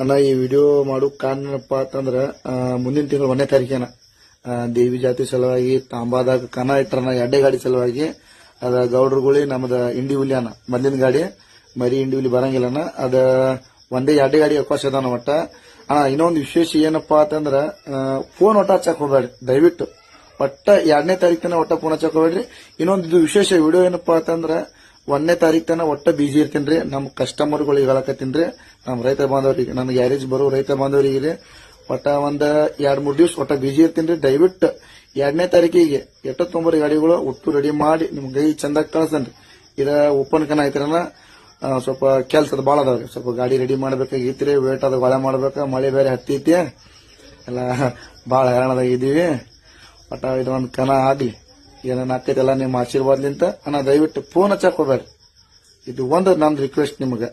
ಅಣ್ಣ, ಈ ವಿಡಿಯೋ ಮಾಡೋ ಕಾರಣಪ್ಪ ಅಂತಂದ್ರ ಮುಂದಿನ ತಿಂಗಳು ಒಂದನೇ ತಾರೀಕೇನ ದೇವಿ ಜಾತಿ ಸಲುವಾಗಿ ತಾಂಬಾದಾಗ ಕನ ಇಟ್ಟರನ ಎಡ್ಡೆ ಗಾಡಿ ಸಲುವಾಗಿ, ಅದ ಗೌಡ್ರುಗುಳಿ ನಮ್ದ ಇಂಡಿ ಹುಲಿ ಅಣ್ಣ. ಮೊದ್ಲಿನ ಗಾಡಿ, ಮರಿ ಇಂಡಿ ಹುಲಿ ಅಣ್ಣ. ಅದ ಒಂದೇ ಎಡ್ಡೆ ಗಾಡಿ ಅವಕಾಶ ಅದಾನ ಒಟ್ಟ. ಅಣ್ಣ, ಇನ್ನೊಂದು ವಿಶೇಷ ಏನಪ್ಪಾ ಅಂತಂದ್ರ ಫೋನ್ ಒಟ್ಟ ಹಚ್ಚಕ್ ಹೋಗ್ಬೇಡ್ರಿ, ದಯವಿಟ್ಟು. ಒಟ್ಟ ಎರಡನೇ ತಾರೀಕಿನ ಒಟ್ಟ ಫೋನ್ ಹಚ್ಚಕ್ ಹೋಗ್ಬೇಡ್ರಿ. ಇನ್ನೊಂದು ವಿಶೇಷ ವಿಡಿಯೋ ಏನಪ್ಪಾ ಅಂತಂದ್ರ ಒಂದನೇ ತಾರೀಕು ತನ ಒಟ್ಟ ಬಿಜಿ ಇರ್ತೀನಿ ನಮ್ಮ ಕಸ್ಟಮರ್ಗಳಿಗೆ ಹೇಳಕತ್ತೀನಿ ನಮ್ಮ ರೈತ ಬಾಂಧವರಿಗೆ ನನ್ನ ಗ್ಯಾರೇಜ್ ಬರೋ ರೈತ ಬಾಂಧವರಿಗೆ ಒಟ್ಟ ಒಂದು ಎರಡು ಮೂರು ದಿವ್ಸ ಒಟ್ಟ ಬಿಜಿ ಇರ್ತೀನಿ ದಯವಿಟ್ಟು ಎರಡನೇ ತಾರೀಕಿಗೆ ಎಷ್ಟೊತ್ತೊಂಬರು ಗಾಡಿಗಳು ಒಟ್ಟು ರೆಡಿ ಮಾಡಿ ನಿಮ್ಮ ಗೈ ಚಂದ ಕಳ್ಸನ್ರಿ. ಇದ ಓಪನ್ ಕನ ಐತ್ರನ ಸ್ವಲ್ಪ ಕೆಲ್ಸದ ಬಾಳ ಅದಾವ್ರಿ ಸ್ವಲ್ಪ ಗಾಡಿ ರೆಡಿ ಮಾಡ್ಬೇಕಾಗಿತ್ರಿ ವೇಟ್ ಅದ ಹೊಳೆ ಮಾಡ್ಬೇಕ, ಮಳೆ ಬೇರೆ ಹತ್ತೈತಿ. ಎಲ್ಲ ಬಾಳ ಹೈರಾಣದಾಗ ಇದೀವಿ. ಒಟ್ಟ ಇದೊಂದು ಕನ ಆಗ್ಲಿ. ಏನೇನ್ ಆಕೈತೆಲ್ಲ ನಿಮ್ಮ ಆಶೀರ್ವಾದ್ಲಿಂತ ಅಣ್ಣ ದಯವಿಟ್ಟು ಫೋನ್ ಹಚ್ಚಕ್ ಹೋಗ್ಬೇಡ್ರಿ ಇದು ಒಂದು ನಂದು ರಿಕ್ವೆಸ್ಟ್ ನಿಮಗೆ.